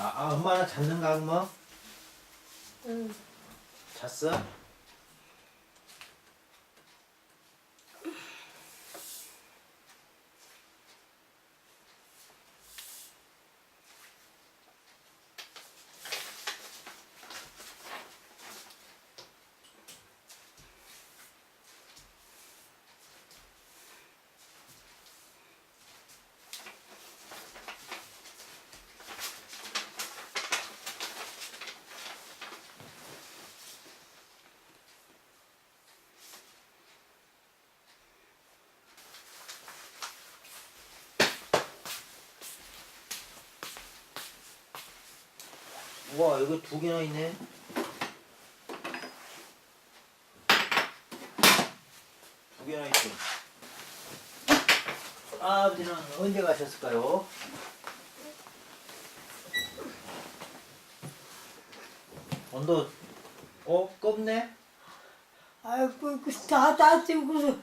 아, 아 엄마는 잤는가 그뭐? 응. 잤어? 와 이거 두 개나 있네. 두 개나 있어. 아버지는 언제 가셨을까요? 온도 어 껍네? 아이고 그다 따지고서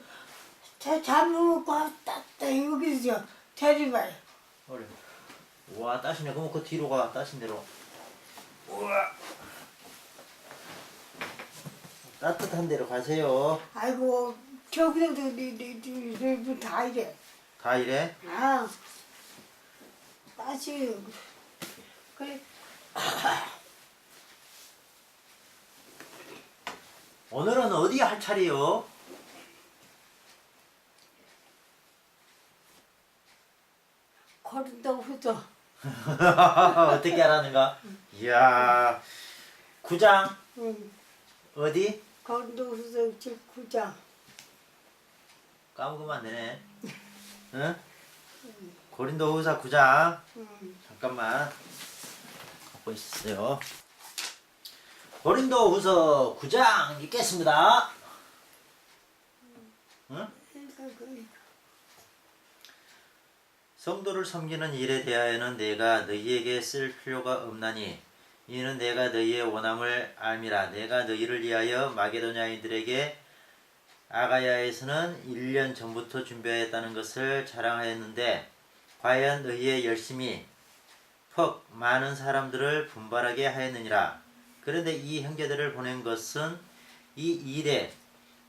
자 잠을 꽉 땄다 여기서 데리봐요. 그래. 와 따시네. 그럼 그 뒤로 가 따신 대로. 우와. 따뜻한 데로 가세요. 아이고 저기서도 네네네다 이래. 다 이래. 아 따지 그래 오늘은 어디 할 차례요? 거른다고 해서 어떻게 하라는가? 이야, 구장 응 어디? 해서 저 구장 까먹으면 안 되네. 응? 고린도 후사 구장. 응 잠깐만. 갖고 있어요. 고린도 후서 구장 읽겠습니다. 응? 성도를 섬기는 일에 대하여는 내가 너희에게 쓸 필요가 없나니 이는 내가 너희의 원함을 알미라. 내가 너희를 위하여 마게도냐인들에게 아가야에서는 1년 전부터 준비하였다는 것을 자랑하였는데 과연 너희의 열심이 퍽 많은 사람들을 분발하게 하였느니라. 그런데 이 형제들을 보낸 것은 이 일에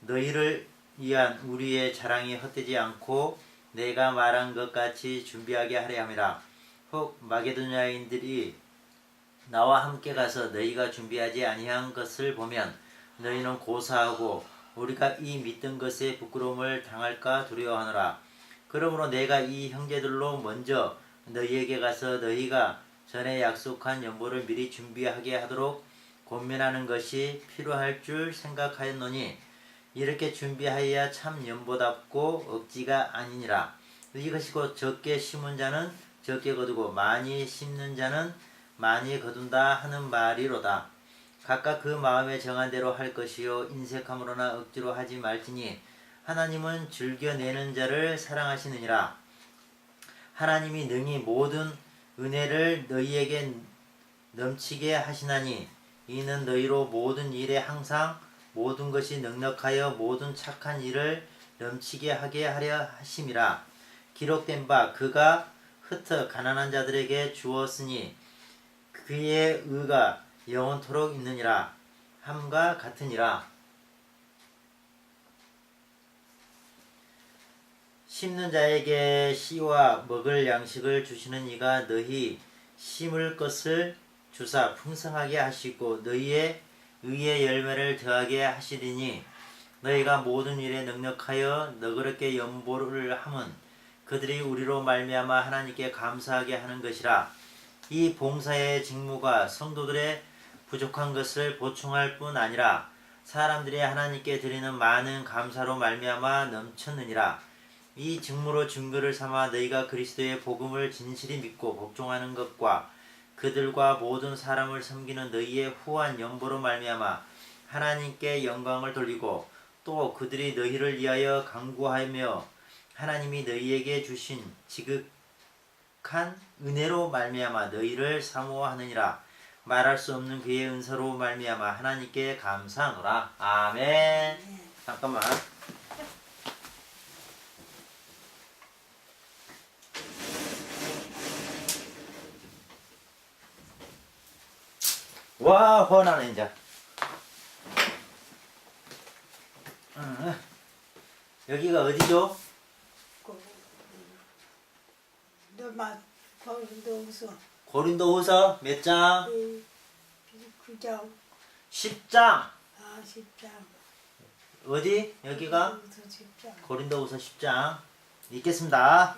너희를 위한 우리의 자랑이 헛되지 않고 내가 말한 것 같이 준비하게 하려 함이라. 혹 마게도냐인들이 나와 함께 가서 너희가 준비하지 아니한 것을 보면 너희는 고사하고 우리가 이 믿던 것에 부끄러움을 당할까 두려워하노라. 그러므로 내가 이 형제들로 먼저 너희에게 가서 너희가 전에 약속한 연보를 미리 준비하게 하도록 권면하는 것이 필요할 줄 생각하였노니 이렇게 준비하여야 참 연보답고 억지가 아니니라. 이것이 곧 적게 심은 자는 적게 거두고 많이 심는 자는 많이 거둔다 하는 말이로다. 각각 그 마음에 정한 대로 할 것이요 인색함으로나 억지로 하지 말지니 하나님은 즐겨내는 자를 사랑하시느니라. 하나님이 능히 모든 은혜를 너희에게 넘치게 하시나니 이는 너희로 모든 일에 항상 모든 것이 넉넉하여 모든 착한 일을 넘치게 하게 하려 하심이라. 기록된 바 그가 흩어 가난한 자들에게 주었으니 그의 의가 영원토록 있느니라. 함과 같으니라. 심는 자에게 씨와 먹을 양식을 주시는 이가 너희 심을 것을 주사 풍성하게 하시고 너희의 의의 열매를 더하게 하시리니 너희가 모든 일에 능력하여 너그럽게 연보를 함은 그들이 우리로 말미암아 하나님께 감사하게 하는 것이라. 이 봉사의 직무가 성도들의 부족한 것을 보충할 뿐 아니라 사람들이 하나님께 드리는 많은 감사로 말미암아 넘쳤느니라. 이 직무로 증거를 삼아 너희가 그리스도의 복음을 진실히 믿고 복종하는 것과 그들과 모든 사람을 섬기는 너희의 후한 연보로 말미암아 하나님께 영광을 돌리고 또 그들이 너희를 위하여 강구하며 하나님이 너희에게 주신 지극한 은혜로 말미암아 너희를 사모하느니라. 말할 수 없는 그의 은사로 말미암아 하나님께 감사하노라. 아멘. 잠깐만 와 화나네 이제 응. 여기가 어디죠? 그, 너만 거기도 없어. 고린도 후서 몇 장? 이 구장 10장 아 십장. 어디? 여기가 거기서 십장. 고린도 후서 10장 읽겠습니다.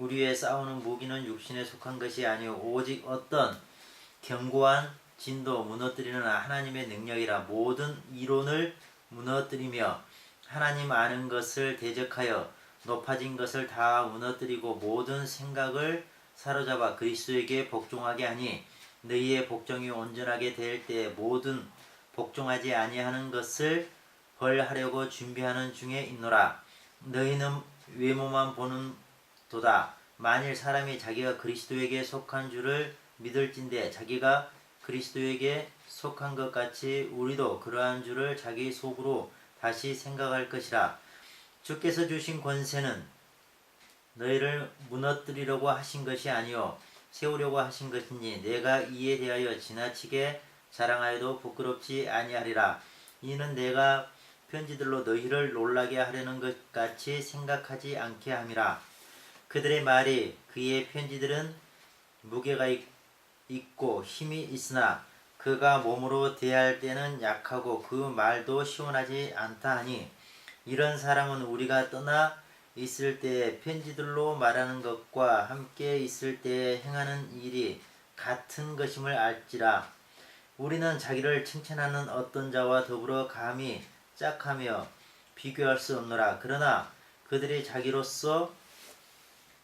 우리의 싸우는 무기는 육신에 속한 것이 아니오 오직 어떤 견고한 진도 무너뜨리는 하나님의 능력이라 모든 이론을 무너뜨리며 하나님 아는 것을 대적하여 높아진 것을 다 무너뜨리고 모든 생각을 사로잡아 그리스도에게 복종하게 하니 너희의 복종이 온전하게 될 때 모든 복종하지 아니하는 것을 벌하려고 준비하는 중에 있노라. 너희는 외모만 보는 도다. 만일 사람이 자기가 그리스도에게 속한 줄을 믿을진데 자기가 그리스도에게 속한 것 같이 우리도 그러한 줄을 자기 속으로 다시 생각할 것이라. 주께서 주신 권세는 너희를 무너뜨리려고 하신 것이 아니요 세우려고 하신 것이니 내가 이에 대하여 지나치게 자랑하여도 부끄럽지 아니하리라. 이는 내가 편지들로 너희를 놀라게 하려는 것 같이 생각하지 않게 함이라. 그들의 말이 그의 편지들은 무게가 있, 있고 힘이 있으나 그가 몸으로 대할 때는 약하고 그 말도 시원하지 않다 하니 이런 사람은 우리가 떠나 있을 때 편지들로 말하는 것과 함께 있을 때 행하는 일이 같은 것임을 알지라. 우리는 자기를 칭찬하는 어떤 자와 더불어 감히 짝하며 비교할 수 없노라. 그러나 그들이 자기로서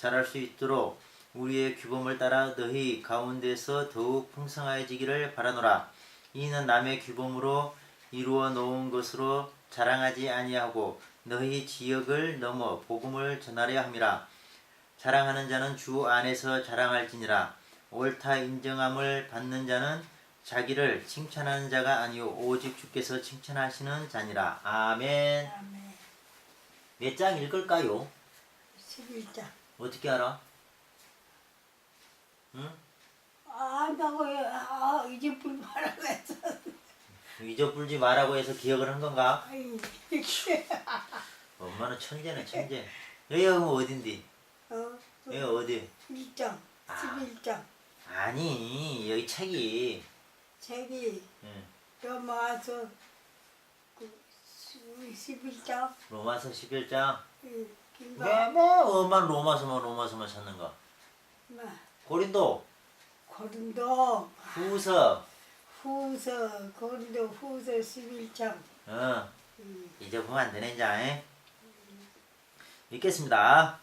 자랄 수 있도록 우리의 규범을 따라 너희 가운데서 더욱 풍성해지기를 바라노라. 이는 남의 규범으로 이루어 놓은 것으로 자랑하지 아니하고 너희 지역을 넘어 복음을 전하려 함이라. 자랑하는 자는 주 안에서 자랑할지니라. 옳다 인정함을 받는 자는 자기를 칭찬하는 자가 아니요 오직 주께서 칭찬하시는 자니라. 아멘. 아멘. 몇 장 읽을까요? 11장. 어떻게 알아? 응? 아, 나고 아, 이제 했어. 잊어불지 말라고 해서 기억을 한 건가? 아이, 엄마는 천재네 천재. 여기가 그럼 어딘디? 어, 여기 어디? 1장, 아. 11장. 아니 여기 책이. 책이 응. 넘어와서 그 11장. 로마서 11장. 왜 왜뭐 엄마 로마서만 로마서만 찾는가? 고린도 고린도 후서. 후서 고린도 후서 11장. 어 음, 잊어보면 안 되네 이제. 읽겠습니다.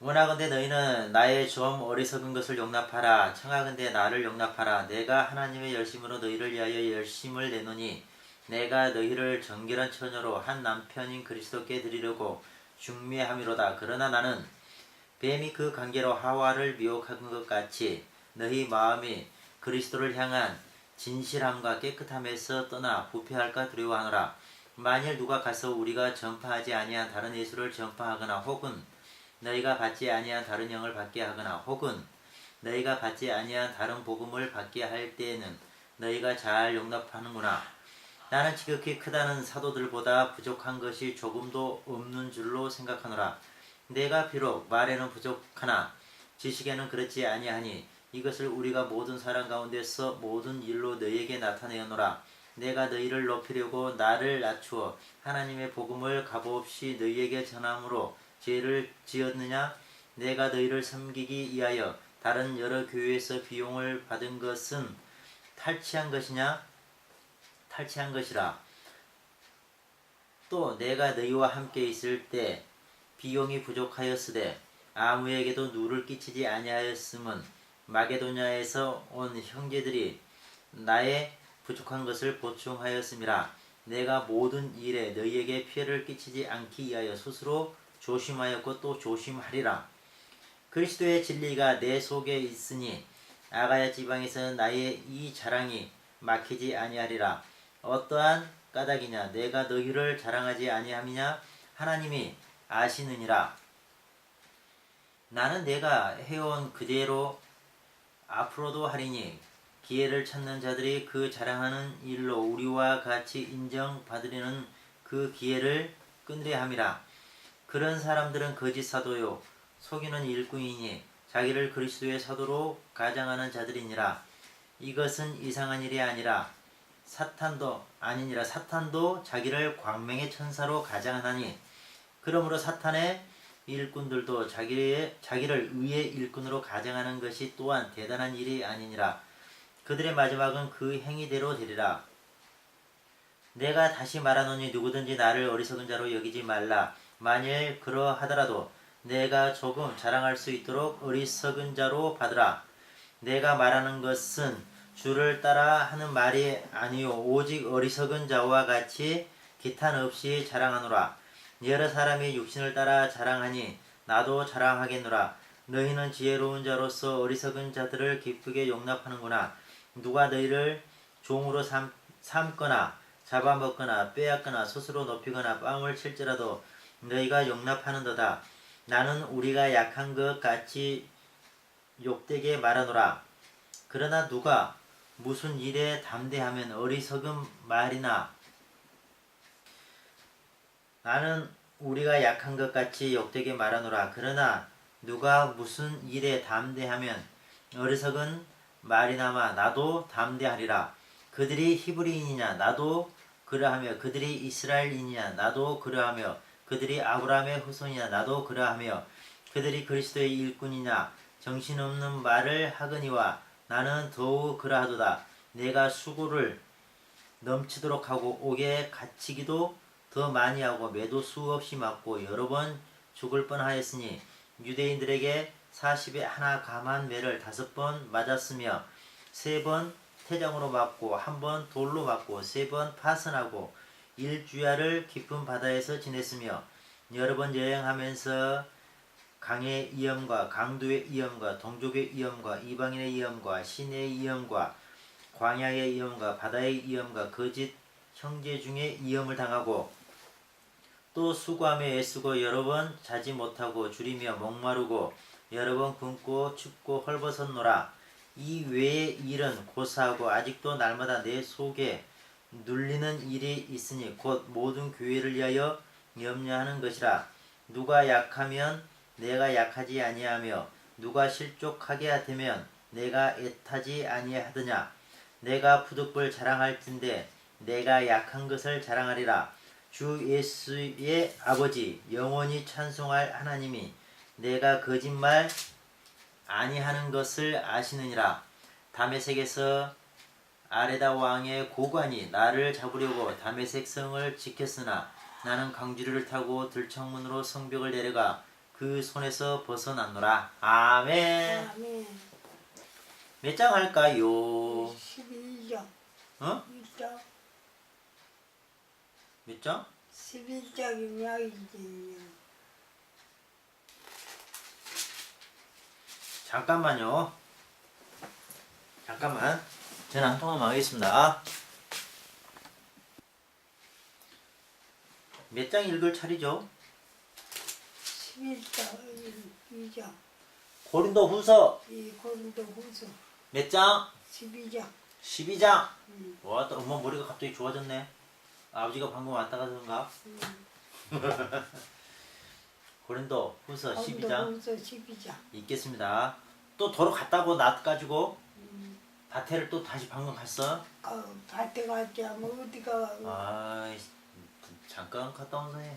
원하건대 너희는 나의 좀 어리석은 것을 용납하라. 청하건대 나를 용납하라. 내가 하나님의 열심으로 너희를 위하여 열심을 내노니 내가 너희를 정결한 처녀로 한 남편인 그리스도께 드리려고 중매함이로다. 그러나 나는 뱀이 그 관계로 하와를 미혹한 것 같이 너희 마음이 그리스도를 향한 진실함과 깨끗함에서 떠나 부패할까 두려워하노라. 만일 누가 가서 우리가 전파하지 아니한 다른 예수를 전파하거나 혹은 너희가 받지 아니한 다른 영을 받게 하거나 혹은 너희가 받지 아니한 다른 복음을 받게 할 때에는 너희가 잘 용납하는구나. 나는 지극히 크다는 사도들보다 부족한 것이 조금도 없는 줄로 생각하노라. 내가 비록 말에는 부족하나 지식에는 그렇지 아니하니 이것을 우리가 모든 사람 가운데서 모든 일로 너희에게 나타내노라. 내가 너희를 높이려고 나를 낮추어 하나님의 복음을 값없이 너희에게 전함으로 죄를 지었느냐? 내가 너희를 섬기기 위하여 다른 여러 교회에서 비용을 받은 것은 탈취한 것이냐? 탈취한 것이라. 또 내가 너희와 함께 있을 때 비용이 부족하였으되 아무에게도 누를 끼치지 아니하였음은 마게도냐에서 온 형제들이 나의 부족한 것을 보충하였음이라. 내가 모든 일에 너희에게 피해를 끼치지 않기 위하여 스스로 조심하였고 또 조심하리라. 그리스도의 진리가 내 속에 있으니 아가야 지방에서 나의 이 자랑이 막히지 아니하리라 어떠한 까닭이냐? 내가 너희를 자랑하지 아니함이냐? 하나님이 아시느니라. 나는 내가 해온 그대로 앞으로도 하리니 기회를 찾는 자들이 그 자랑하는 일로 우리와 같이 인정받으려는 그 기회를 끊으려 함이라. 그런 사람들은 거짓 사도요 속이는 일꾼이니 자기를 그리스도의 사도로 가장하는 자들이니라. 이것은 이상한 일이 아니라 사탄도 아니니라 사탄도 자기를 광명의 천사로 가장하나니 그러므로 사탄의 일꾼들도 자기의, 자기를 의의 일꾼으로 가장하는 것이 또한 대단한 일이 아니니라. 그들의 마지막은 그 행위대로 되리라. 내가 다시 말하노니 누구든지 나를 어리석은 자로 여기지 말라. 만일 그러하더라도 내가 조금 자랑할 수 있도록 어리석은 자로 받으라. 내가 말하는 것은 주를 따라 하는 말이 아니요 오직 어리석은 자와 같이 기탄 없이 자랑하노라. 여러 사람이 육신을 따라 자랑하니 나도 자랑하겠노라. 너희는 지혜로운 자로서 어리석은 자들을 기쁘게 용납하는구나. 누가 너희를 종으로 삼, 삼거나 잡아먹거나 빼앗거나 스스로 높이거나 뺨을 칠지라도 너희가 용납하는도다. 나는 우리가 약한 것 같이 욕되게 말하노라. 그러나 누가 무슨 일에 담대하면 어리석은 말이나? 나는 우리가 약한 것 같이 욕되게 말하노라. 그러나 누가 무슨 일에 담대하면 어리석은 말이나마 나도 담대하리라. 그들이 히브리인이냐? 나도 그러하며 그들이 이스라엘인이냐? 나도 그러하며 그들이 아브라함의 후손이냐? 나도 그러하며 그들이 그리스도의 일꾼이냐? 정신없는 말을 하거니와 나는 더욱 그러하도다. 내가 수고를 넘치도록 하고 옥에 갇히기도 더 많이 하고 매도 수없이 맞고 여러 번 죽을 뻔하였으니 유대인들에게 40에 하나 감한 매를 다섯 번 맞았으며 세 번 태장으로 맞고 한 번 돌로 맞고 세 번 파선하고 일주야를 깊은 바다에서 지냈으며 여러 번 여행하면서 강의 위험과 강도의 위험과 동족의 위험과 이방인의 위험과 신의 위험과 광야의 위험과 바다의 위험과 거짓 형제 중에 위험을 당하고 또 수고하며 애쓰고 여러 번 자지 못하고 줄이며 목마르고 여러 번 굶고 춥고 헐벗었노라. 이 외의 일은 고사하고 아직도 날마다 내 속에 눌리는 일이 있으니 곧 모든 교회를 위하여 염려하는 것이라. 누가 약하면 내가 약하지 아니하며 누가 실족하게 되면 내가 애타지 아니하더냐? 내가 부득불 자랑할진대 내가 약한 것을 자랑하리라. 주 예수의 아버지 영원히 찬송할 하나님이 내가 거짓말 아니하는 것을 아시느니라. 다메섹에서 아레다 왕의 고관이 나를 잡으려고 다메섹 성을 지켰으나 나는 강주리를 타고 들청문으로 성벽을 내려가 그 손에서 벗어났노라 아멘 아멘. 몇 장 할까요? 11장. 어? 1장. 몇 장? 11장이면 이제 잠깐만요. 잠깐만. 전화 한 통화만 하겠습니다. 몇 장 읽을 차리죠? 11장, 2장. 고린도 후서 이 고린도 후서 몇 장? 12장. 12장. 음, 와, 또 엄마 머리가 갑자기 좋아졌네. 아버지가 방금 왔다 가던가. 음. 고린도 후서 고린도 12장 후서 12장. 읽겠습니다. 또 도로 갔다고 놔가지고 밭에를 또 다시 방금 갔어? 어, 밭에 갔지 뭐 어디가 아 잠깐 갔다 온서 해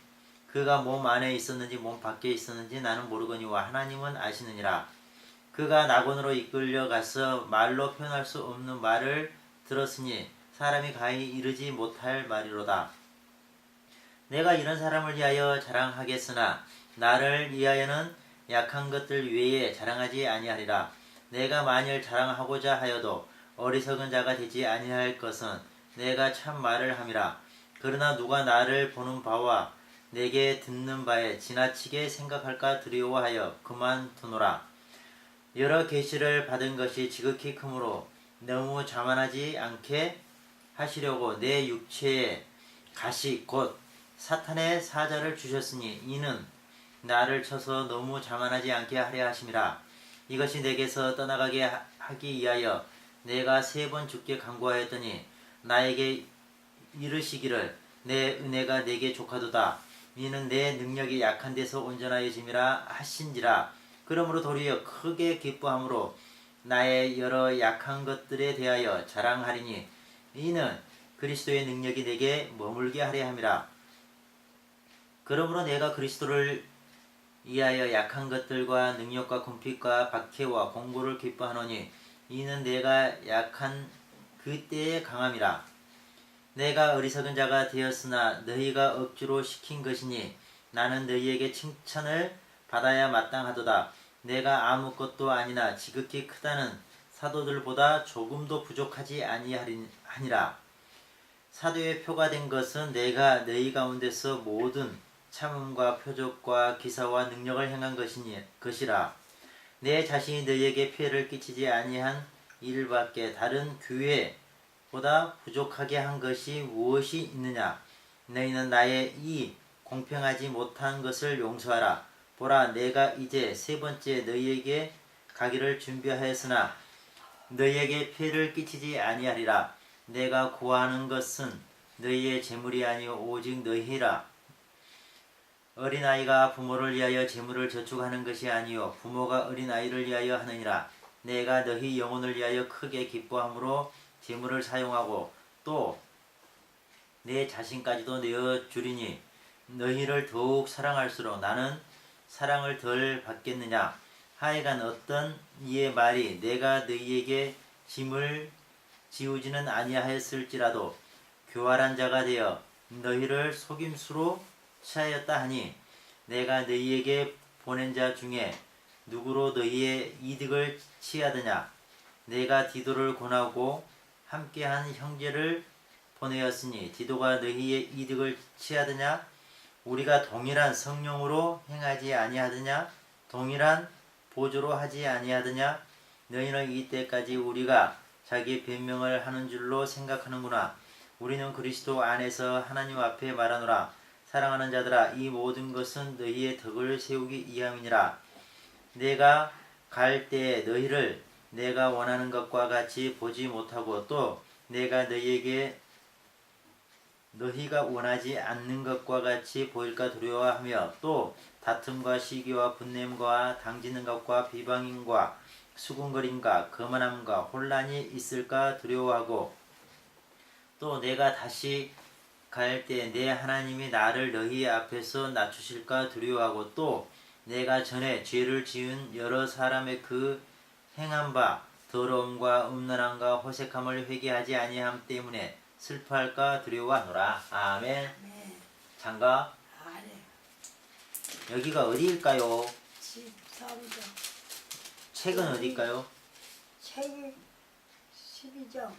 그가 몸 안에 있었는지 몸 밖에 있었는지 나는 모르거니와 하나님은 아시느니라 그가 낙원으로 이끌려 가서 말로 표현할 수 없는 말을 들었으니 사람이 가히 이르지 못할 말이로다 내가 이런 사람을 위하여 자랑하겠으나 나를 위하여는 약한 것들 외에 자랑하지 아니하리라. 내가 만일 자랑하고자 하여도 어리석은 자가 되지 아니할 것은 내가 참 말을 함이라. 그러나 누가 나를 보는 바와 내게 듣는 바에 지나치게 생각할까 두려워하여 그만두노라. 여러 계시를 받은 것이 지극히 크므로 너무 자만하지 않게 하시려고 내 육체에 가시 곧 사탄의 사자를 주셨으니 이는 나를 쳐서 너무 자만하지 않게 하려 하심이라 이것이 내게서 떠나가게 하- 하기 위하여 내가 세 번 죽게 간구하였더니 나에게 이르시기를 내 은혜가 내게 족하도다 이는 내 능력이 약한 데서 온전하여짐이라 하신지라. 그러므로 도리어 크게 기뻐함으로 나의 여러 약한 것들에 대하여 자랑하리니 이는 그리스도의 능력이 내게 머물게 하려 함이라. 그러므로 내가 그리스도를 위하여 약한 것들과 능력과 궁핍과 박해와 공고를 기뻐하노니 이는 내가 약한 그때의 강함이라 내가 어리석은 자가 되었으나 너희가 억지로 시킨 것이니 나는 너희에게 칭찬을 받아야 마땅하도다. 내가 아무것도 아니나 지극히 크다는 사도들보다 조금도 부족하지 아니하니라. 사도의 표가 된 것은 내가 너희 가운데서 모든 참음과 표적과 기사와 능력을 행한 것이니 것이라. 내 자신이 너희에게 피해를 끼치지 아니한 일밖에 다른 교회 보다 부족하게 한 것이 무엇이 있느냐? 너희는 나의 이 공평하지 못한 것을 용서하라. 보라 내가 이제 세 번째 너희에게 가기를 준비하였으나 너희에게 피해를 끼치지 아니하리라. 내가 구하는 것은 너희의 재물이 아니오 오직 너희라. 어린아이가 부모를 위하여 재물을 저축하는 것이 아니요 부모가 어린아이를 위하여 하느니라. 내가 너희 영혼을 위하여 크게 기뻐함으로 재물을 사용하고 또 내 자신까지도 내어 주리니 너희를 더욱 사랑할수록 나는 사랑을 덜 받겠느냐? 하여간 어떤 이의 말이 내가 너희에게 짐을 지우지는 아니하였을지라도 교활한 자가 되어 너희를 속임수로 취하였다 하니 내가 너희에게 보낸 자 중에 누구로 너희의 이득을 취하느냐? 내가 디도를 권하고 함께한 형제를 보내었으니 디도가 너희의 이득을 취하느냐? 우리가 동일한 성령으로 행하지 아니하느냐? 동일한 보조로 하지 아니하느냐? 너희는 이때까지 우리가 자기 변명을 하는 줄로 생각하는구나. 우리는 그리스도 안에서 하나님 앞에 말하노라. 사랑하는 자들아 이 모든 것은 너희의 덕을 세우기 위함이니라. 내가 갈 때에 너희를 내가 원하는 것과 같이 보지 못하고 또 내가 너희에게 너희가 원하지 않는 것과 같이 보일까 두려워하며 또 다툼과 시기와 분냄과 당지는 것과 비방임과 수군거림과 거만함과 혼란이 있을까 두려워하고 또 내가 다시 갈 때 내 하나님이 나를 너희 앞에서 낮추실까 두려워하고 또 내가 전에 죄를 지은 여러 사람의 그 행한 바 더러움과 음란함과 호색함을 회개하지 아니함 때문에 슬퍼할까 두려워하노라. 아멘. 네 장가 아래 여기가 어디일까요? 13장 책은 어디일까요? 책이 12장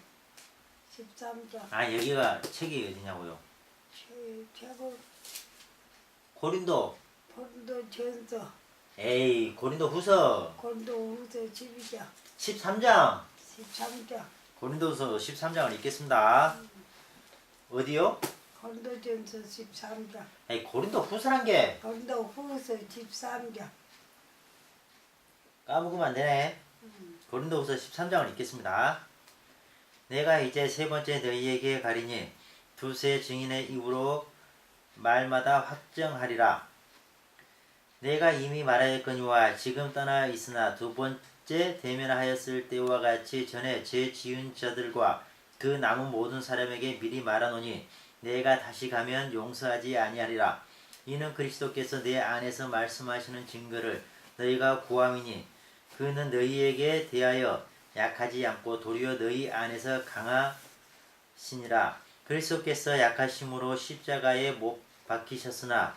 13장 아 여기가 책이 어디냐고요? 책- 책을 고린도 본도 전서 에이 고린도 후서 건도 후서 12장 13장 13장 고린도서 13장을 읽겠습니다. 어디요? 건도전서 13장 에이 고린도 후서란 게 건도 후서 13장 까먹으면 안 되네. 고린도후서 13장을 읽겠습니다. 내가 이제 세 번째 너희에게 가리니 두세 증인의 입으로 말마다 확정하리라. 내가 이미 말하였거니와 지금 떠나 있으나 두 번째 대면하였을 때와 같이 전에 제 지은 자들과 그 남은 모든 사람에게 미리 말하노니 내가 다시 가면 용서하지 아니하리라. 이는 그리스도께서 내 안에서 말씀하시는 증거를 너희가 구함이니 그는 너희에게 대하여 약하지 않고 도리어 너희 안에서 강하시니라. 그리스도께서 약하심으로 십자가에 못 박히셨으나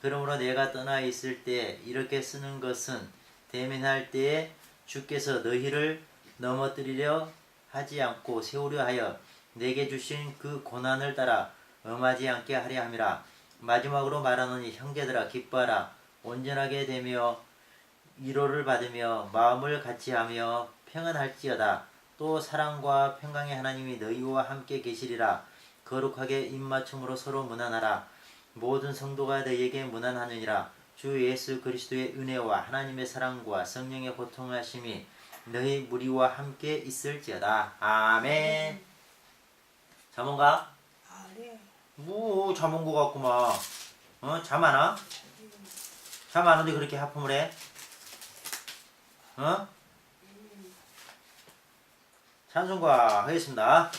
그러므로 내가 떠나 있을 때 이렇게 쓰는 것은 대면할 때에 주께서 너희를 넘어뜨리려 하지 않고 세우려 하여 내게 주신 그 고난을 따라 엄하지 않게 하려 함이라. 마지막으로 말하노니 형제들아 기뻐하라. 온전하게 되며 위로를 받으며 마음을 같이하며 평안할지어다. 또 사랑과 평강의 하나님이 너희와 함께 계시리라. 거룩하게 입맞춤으로 서로 무난하라 모든 성도가 너희에게 무난하느니라 주 예수 그리스도의 은혜와 하나님의 사랑과 성령의 고통하심이 너희 무리와 함께 있을지어다 아멘 잠온가? 아래 뭐 잠온 거 같구만 어? 잠 안 와? 잠 안 오는데 그렇게 하품을 해? 어? 찬송가 하겠습니다